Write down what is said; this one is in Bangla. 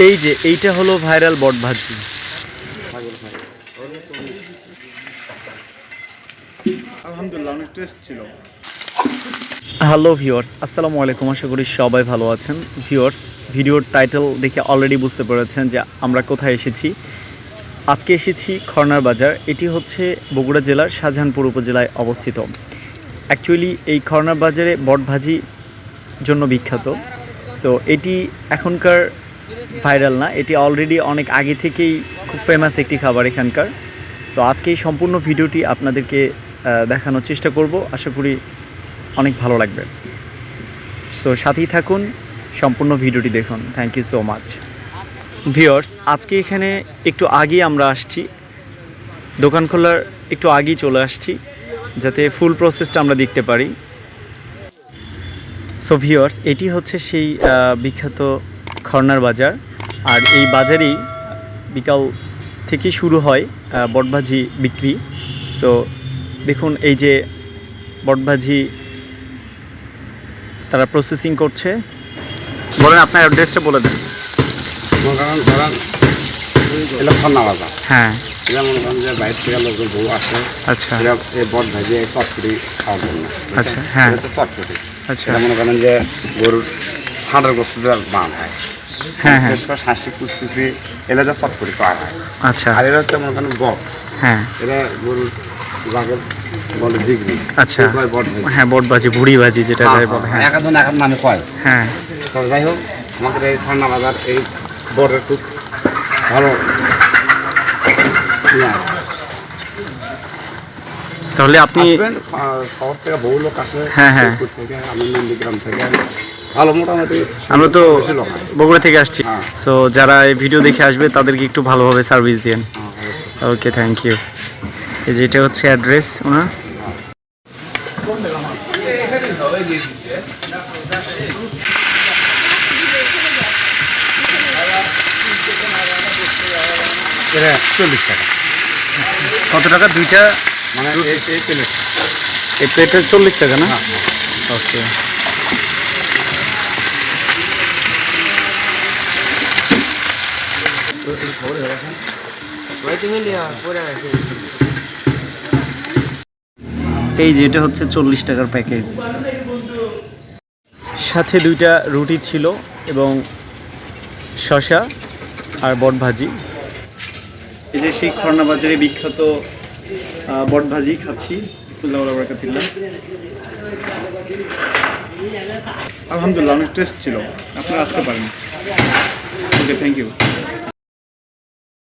এই যে এইটা হলো ভাইরাল বট ভাজি। আলহামদুলিল্লাহ অনেক টেস্ট ছিল। হ্যালো ভিউয়ার্স আসসালামু আলাইকুম আশা করি সবাই ভালো আছেন। ভিউয়ার্স ভিডিওর টাইটেল দেখে অলরেডি বুঝতে পেরেছেন যে আমরা কোথায় এসেছি। আজকে এসেছি খর্নার বাজার এটি হচ্ছে বগুড়া জেলার শাহজাহানপুর উপজেলায় অবস্থিত। অ্যাকচুয়ালি এই খর্নার বাজারে বটভাজি জন্য বিখ্যাত। সো এটি এখনকার ভাইরাল না, এটি অলরেডি অনেক আগে থেকেই খুব ফেমাস একটি খাবার এখানকার। সো আজকে এই সম্পূর্ণ ভিডিওটি আপনাদেরকে দেখানোর চেষ্টা করব। আশা করি অনেক ভালো লাগবে। সো সাথেই থাকুন, সম্পূর্ণ ভিডিওটি দেখুন। Thank you so much viewers আজকে এখানে একটু আগেই আমরা আসছি। দোকান খোলার একটু আগেই চলে আসছি, যাতে ফুল প্রসেসটা আমরা দেখতে পারি। সো ভিওর্স এটি হচ্ছে সেই বিখ্যাত খর্নার বাজার। আর এই বাজারেই বিকাল থেকে শুরু হয় বটভাজি বিক্রি। সো দেখুন এই যে বটভাজি তারা প্রসেসিং করছে। বলেন আপনার অ্যাড্রেসটা বলে দেন। হ্যাঁ। এটা করেন যে বাইরে থেকে লোকের বউ আসে আচ্ছা। এই বট ভাজি এই চটপটি খাওয়ার জন্য। আচ্ছা, হ্যাঁ। চটপটি আচ্ছা। মনে করেন যে গরুর ষাঁড়ের গোস্ত দেওয়ার বান হয়। হ্যাঁ হ্যাঁ। করে শাঁসি কুচকুচি এটা যে পাওয়া হয় আচ্ছা। আর এটা হচ্ছে মনে করেন বট। হ্যাঁ। এটা গরুর বলে জিগরি। আচ্ছা। বট হ্যাঁ বটবাজি ভুড়ি ভাজি যেটা যাই বলে হ্যাঁ। এক এক এক নামে কয়। হ্যাঁ। তো যাই হোক আমাদের এই ঠান্ডা বাজার এই বটের খুব ভালো ইয়ে তাহলে আপনি শহর থেকে বহু লোক আসে হ্যাঁ, হ্যাঁ। আমি নন্দীগ্রাম থেকে। ভালো মোটামুটি আমরা তো হয় বগুড়া থেকে আসছি। হ্যাঁ। সো যারা এই ভিডিও দেখে আসবে তাদেরকে একটু ভালোভাবে সার্ভিস দিন হ্যাঁ, ওকে থ্যাংক ইউ এই যে এটা হচ্ছে অ্যাড্রেস ওনার। টাকা। কত টাকা? দুইটা? মানে এই এই প্লেট এই প্লেটটা চল্লিশ টাকা না? ওকে এই যে এটা হচ্ছে চল্লিশ টাকার প্যাকেজ সাথে দুইটা রুটি ছিল এবং শশা আর বট ভাজি এই যে সেই খর্না বাজারে বিখ্যাত আহ, বট খাচ্ছি। আলহামদুলিল্লাহ অনেক টেস্ট ছিল। আপনারা আসতে পারেন। ওকে থ্যাংক ইউ